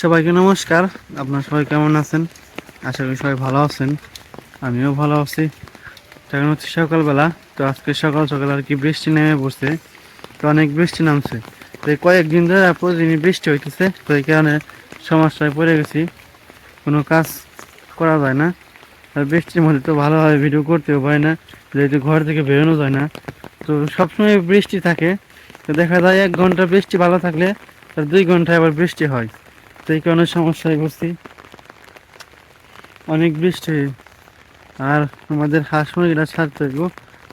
সবাইকে নমস্কার। আপনার সবাই কেমন আছেন? আশা করি সবাই ভালো আছেন। আমিও ভালো আছি। এখন হচ্ছে সকালবেলা, তো আজকে সকাল সকাল আর কি বৃষ্টি নেমে পড়ছে, তো অনেক বৃষ্টি নামছে। তো কয়েকদিন ধরে প্রতিদিনই বৃষ্টি হইতেছে, তো এই কারণে সমস্যায় পড়ে গেছি। কোনো কাজ করা যায় না। আর বৃষ্টির মধ্যে তো ভালোভাবে ভিডিও করতেও পারি না, যেহেতু ঘর থেকে বেরোনো যায় না। তো সবসময় বৃষ্টি থাকে, তো দেখা যায় এক ঘণ্টা বৃষ্টি ভালো থাকলে তার দুই ঘন্টায় আবার বৃষ্টি হয়। তো এই সমস্যায় পড়ছি অনেক বৃষ্টি। আর আমাদের হাঁস মুরগিটা ছাড়তে হইব।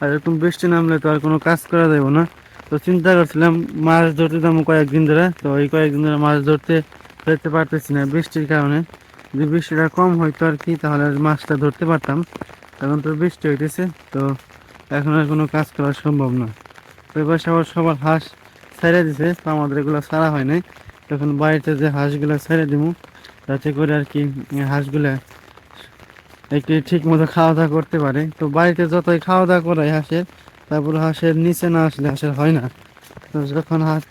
আর এরকম বৃষ্টি নামলে তো আর কোনো কাজ করা যাবে না। তো চিন্তা করছিলাম মাছ ধরতে যাব কয়েকদিন ধরে। তো এই কয়েকদিন ধরে মাছ ধরতে যেতে পারতেছি না বৃষ্টির কারণে। যদি বৃষ্টিটা কম হইতো আর কি, তাহলে মাছটা ধরতে পারতাম। এখন তো বৃষ্টি হইতেছে, তো এখন আর কোনো কাজ করা সম্ভব না। তো এবার সবার সবার হাঁস ছেড়ে দিছে, তো আমাদের এগুলো ছাড়া হয় নাই। তখন বাড়িতে যে হাঁসগুলো ছেড়ে দিব যাতে করে আর কি হাঁসগুলা একটু ঠিক মতো খাওয়া দাওয়া করতে পারে। তো বাড়িতে যতই খাওয়া দাওয়া করাই হাঁসের তারপর হাঁসের নিচে না আসলে হাঁসের হয় না। তো যখন হাঁস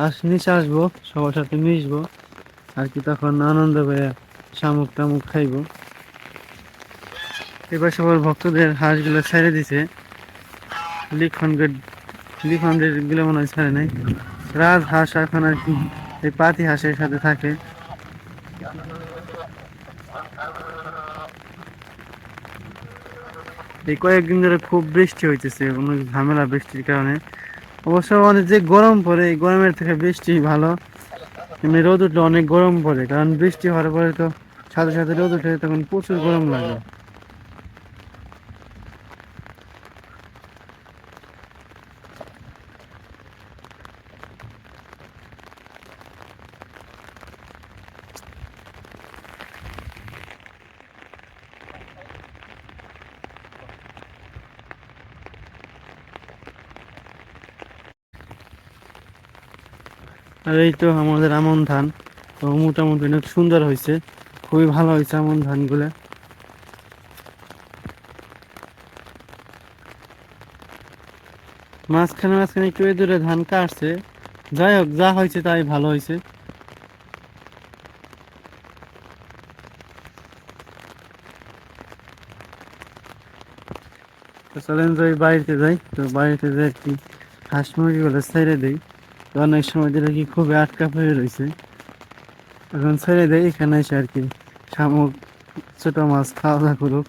হাঁস নিচে আসব, সবার সাথে মিশবো, আর কি তখন আনন্দ পেয়ে শামুক টামুক খাইবো। এবার সবার ভক্তদের হাঁসগুলো ছেড়ে দিছে। লিখন লিখনগুলো মনে হয় ছেড়ে নাই। রাজ হাঁস এখন আর কি এই পাতি হাঁসের সাথে থাকে। এই কয়েকদিন ধরে খুব বৃষ্টি হইতেছে, কোনো ঝামেলা বৃষ্টির কারণে। অবশ্য অনেক যে গরম পড়ে, এই গরমের থেকে বৃষ্টি ভালো। এমনি রোদ উঠলে অনেক গরম পড়ে, কারণ বৃষ্টি হওয়ার পরে তো সাথে সাথে রোদ উঠে, তখন প্রচুর গরম লাগে। আর এই তো আমাদের আমন ধান। তো মোটামুটি অনেক সুন্দর হয়েছে। খুবই ভালো হয়েছে আমন ধানগুলো। মাঝখানে মাঝখানে একটু দূরে ধান কাটছে। যাই হোক, যা হয়েছে তাই ভালো হয়েছে। তো চলেন যাই, বাড়িতে যাই। তো বাড়িতে যাই একটি হাঁস মুরগিগুলো ছেড়ে দিই। অনেক সময় যেটা কি খুবই আটকা পড়ে রয়েছে। এখন ছেড়ে দেয়, এখানে এসে আর কি শামুক, ছোট মাছ খাওয়া দাওয়া করুক।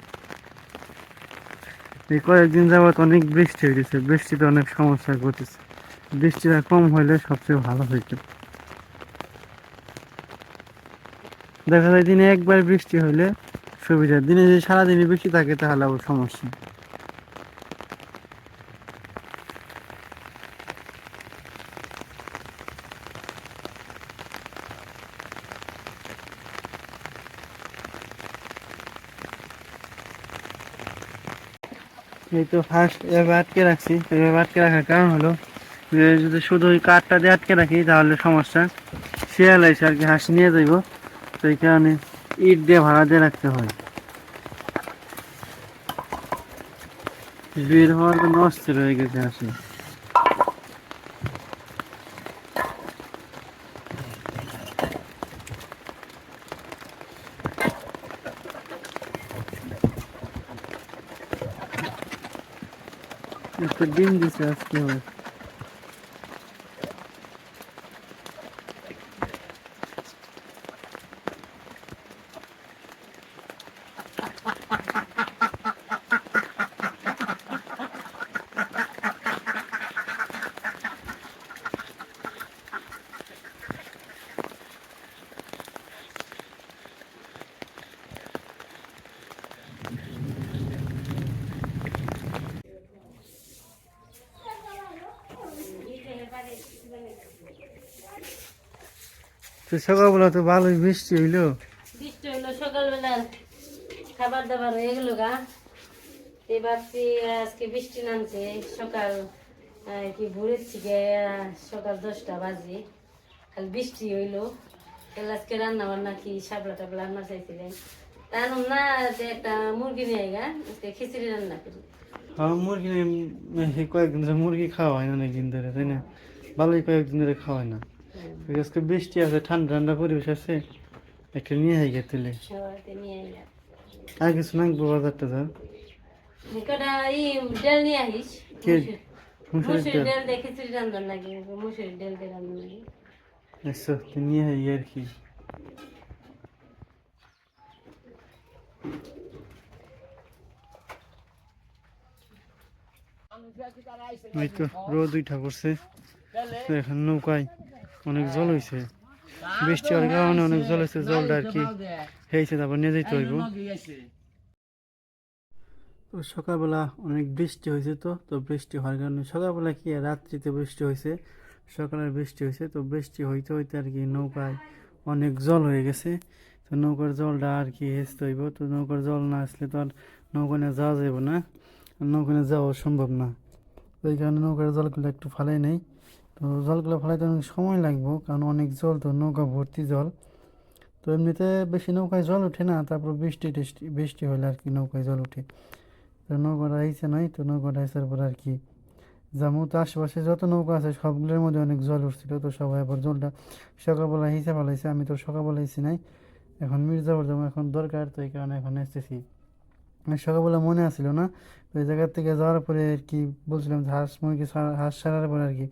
এই কয়েকদিন যাবত অনেক বৃষ্টি হয়েছে বৃষ্টিতে অনেক সমস্যা ঘটেছে। বৃষ্টিটা কম হইলে সবচেয়ে ভালো হইতো। দেখা যায় দিনে একবার বৃষ্টি হইলে সুবিধা, দিনে যদি সারাদিনই বৃষ্টি থাকে তাহলে আবার সমস্যা। এই তো ফার্স্ট এভাবে আটকে রাখছি। এভাবে আটকে রাখার কারণ হলো যদি শুধু ওই কাঠটা দিয়ে আটকে রাখি, তাহলে সমস্যা। শিয়াল এসে আর কি হাঁস নিয়ে যাইব। তো এই কারণে ইট দিয়ে ভাড়া দিয়ে রাখতে হয়। বের হওয়ার জন্য অস্থির হয়ে গেছে হাসি। একটা ডিম দিছে আজকে তো সকালবেলা তো ভালোই বৃষ্টি হইল। বৃষ্টি হইল সকালবেলা খাবার দাবার হয়ে গেল গা। এবার আজকে বৃষ্টি নামছে সকাল কি ভোরের থেকে সকাল দশটা বাজে। খালি বৃষ্টি হইল। তাহলে আজকে রান্না বান্না কি সাবলা টাবলা রান্না চাইছিলেন। তা না যে একটা মুরগি নিয়ে গা আজকে খিচুড়ি রান্না করি। আমার মুরগি কয়েকদিন ধরে মুরগি খাওয়া হয় না অনেকদিন ধরে তাই না? ভালোই কয়েকদিন ধরে খাওয়া হয় না। আজকে বৃষ্টি আছে ঠান্ডা ঠান্ডা পরিবেশ আছে একটা নিয়ে হাই গে তুলে আর কিছু নাকবো বাজারটা ডাল নিয়ে হাই আর কি রোদ উঠা করছে এখন নৌকায় অনেক জল হয়েছে বৃষ্টি হওয়ার কারণে অনেক জল হয়েছে জলটা আর কি হয়েছে তারপর নিয়ে যেতে হইব। তো সকালবেলা অনেক বৃষ্টি হয়েছে তো তো বৃষ্টি হওয়ার কারণে সকালবেলা কি রাত্রিতে বৃষ্টি হয়েছে সকালে বৃষ্টি হয়েছে তো বৃষ্টি হইতে হইতে আর কি নৌকায় অনেক জল হয়ে গেছে। তো নৌকার জলটা আর কি হেসতে হইব, তো নৌকার জল না আসলে তো আর নৌকানে যাওয়া যাইব না। নৌকানে যাওয়া সম্ভব না। এই কারণে নৌকার জলগুলো একটু ফালাই নেই। তো জলগুলো ফালাইতে অনেক সময় লাগবো, কারণ অনেক জল তো নৌকা ভর্তি জল। তো এমনিতে বেশি নৌকায় জল ওঠে না, তারপর বৃষ্টি টিষ্টি, বৃষ্টি হলে আর কি নৌকায় জল ওঠে তো নৌকাটা আইসে নাই, তো নৌকাটা আইসার পর আর কি যেমন তো আশেপাশে যত নৌকা আছে সবগুলোর মধ্যে অনেক জল উঠছিল, তো সবাই আবার জলটা সকালবেলা হিসেবে ফেলাইছে আমি তো সকালবেলা এসেছি নাই। এখন মির্জাপুর যাব, এখন দরকার, তো এই কারণে এখন এসেছি আর সকালবেলা মনে আসছিল না, তো জায়গার থেকে যাওয়ার পরে আর কি বলছিলাম যে হাঁস মুরগি হাঁস ছাড়ার পরে আর কি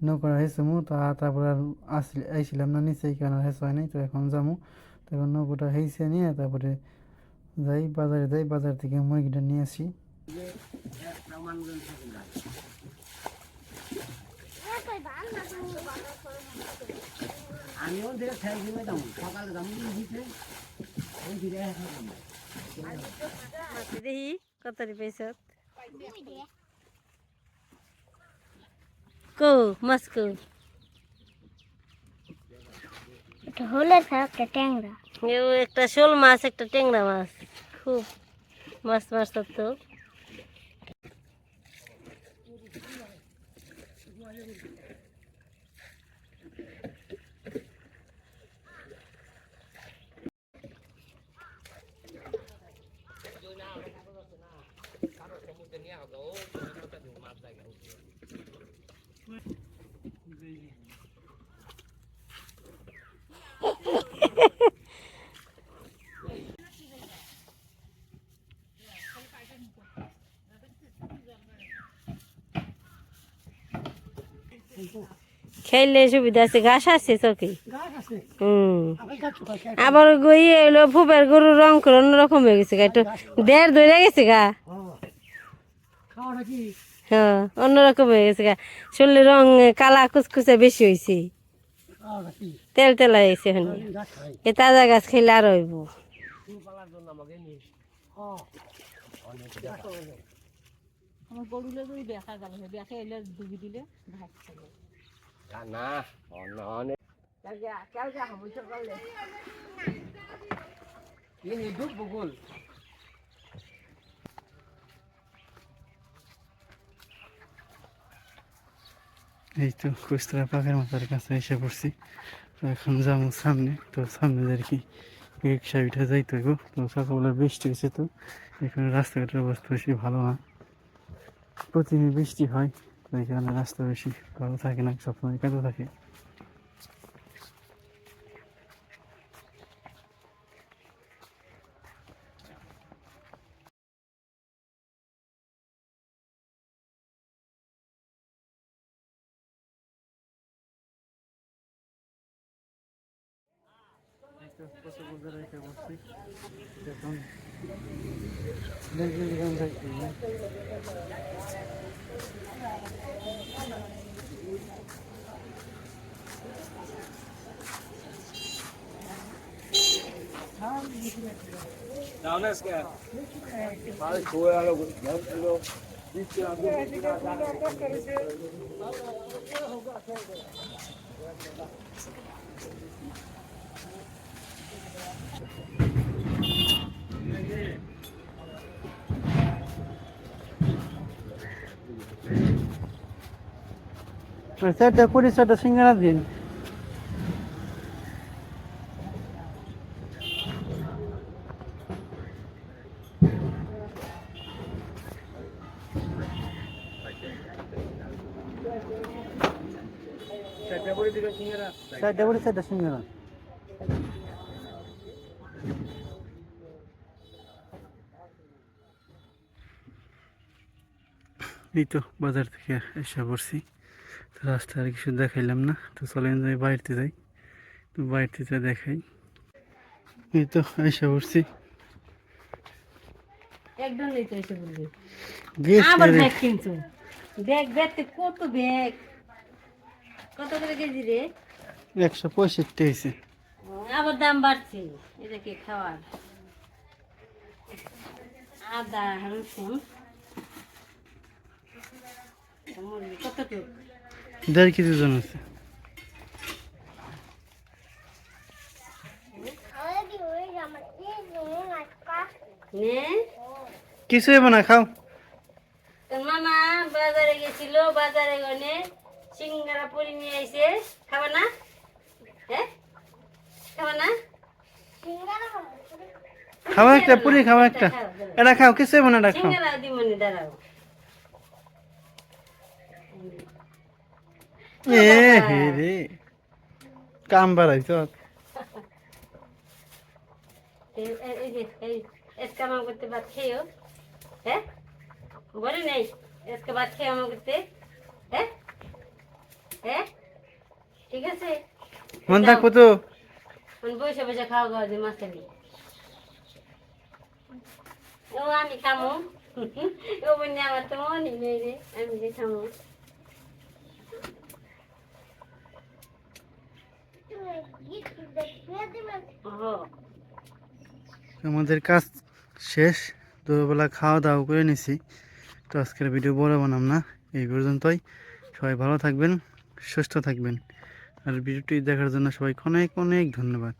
নৌকা হেসে মু তো আর তারপর আর আসলে আইছিলাম না নিচে কারণে হেসে হয় নাই তো এখন যাব তো এখন নৌকোটা হেসে নিয়ে তারপরে যাই বাজারে যাই বাজার থেকে মুরগিটা নিয়ে আসি আমিও দেখে সকালে দিতে ওই কত পয়সা কো মাছ কো এটা হলে একটা ট্যাংরা। একটা শোল মাছ একটা ট্যাংরা মাছ। খুব মাছ মাছ তো। খেললে সুবিধা আছে ঘাস আছে চকি হুম। আবার গই এলো ফুপের গরুর রং করে অন্যরকম হয়ে গেছে গা একটু দেড় ধরে গেছে গা। কি হ্যাঁ অন্যরকম হয়ে গেছে গা। শরীরের রং কালা কুচকুচে বেশি হয়েছে তেল তেলা হয়েছে এখন। এ তাজা গাছ খেলে আর হইব। না অন্য অনেক ডুব বকুল? এই তো কুস্তরা পাখের মাথার কাছে এসে পড়ছি। তো এখন যাব সামনে তো সামনে আর কি রিক্সা উঠে যাইতে গো তো সকালবেলা বৃষ্টি হয়েছে তো এখানে রাস্তাঘাটের অবস্থা বেশি ভালো না। প্রতিদিন বৃষ্টি হয় তো এই কারণে রাস্তা বেশি ভালো থাকে না সবসময় কাঁদে থাকে। এখন দেখি এখান থেকে চারটা কুড়ি চারটা সিঙ্গারা দিন। চারটা বড়ি চারটা সিঙ্গারা। এই তো বাজার থেকে এসে পড়ছি। তো রাস্তায় আর কিছু দেখাইলাম না। তো চলেন যাই বাড়িতে যাই। তো বাড়িতে যা দেখাই। এই তো এসে পড়ছি। একদম নেই তো এসে বলবি আবার ব্যাগ কিনছো? ব্যাগ ব্যাগতে কত ব্যাগ? কত করে কেজি রে? একশো পঁয়ষট্টি হয়েছে। আবার দাম বাড়ছে। এটা কি খাওয়ার? আদা রসুন। দেড় কেজি জন আছে। কিছু হইব না খাও। মামা বাজারে গেছিল বাজারে গনে সিঙ্গারা পুরি নিয়ে আইছে। খাবা না? হ্যাঁ? খাবা না? খাওয়া একটা পুরি খাওয়া একটা। এটা খাও কিছু হইব না এটা খাও। সিঙ্গারা দিমনি দাঁড়াও। এ হে রে। কাম বাড়াইছ এসকা মাম করতে ভাত খেয়েও হ্যাঁ বলি নেই এসকা ভাত খেয়ে আমার করতে হ্যাঁ হ্যাঁ ঠিক আছে? মন থাকব তো বসে বসে খাওয়া খাওয়া দিই মাছের ও আমি খামো। ও বন্যা আমার তো মনই নেই রে আমি যে খামো ও আমাদের কাজ শেষ। দুপুরবেলা খাওয়া দাওয়া করে নিছি। তো আজকের ভিডিও বড় বানাম না, এই পর্যন্তই। সবাই ভালো থাকবেন, সুস্থ থাকবেন। আর ভিডিওটি দেখার জন্য সবাইকে অনেক অনেক ধন্যবাদ।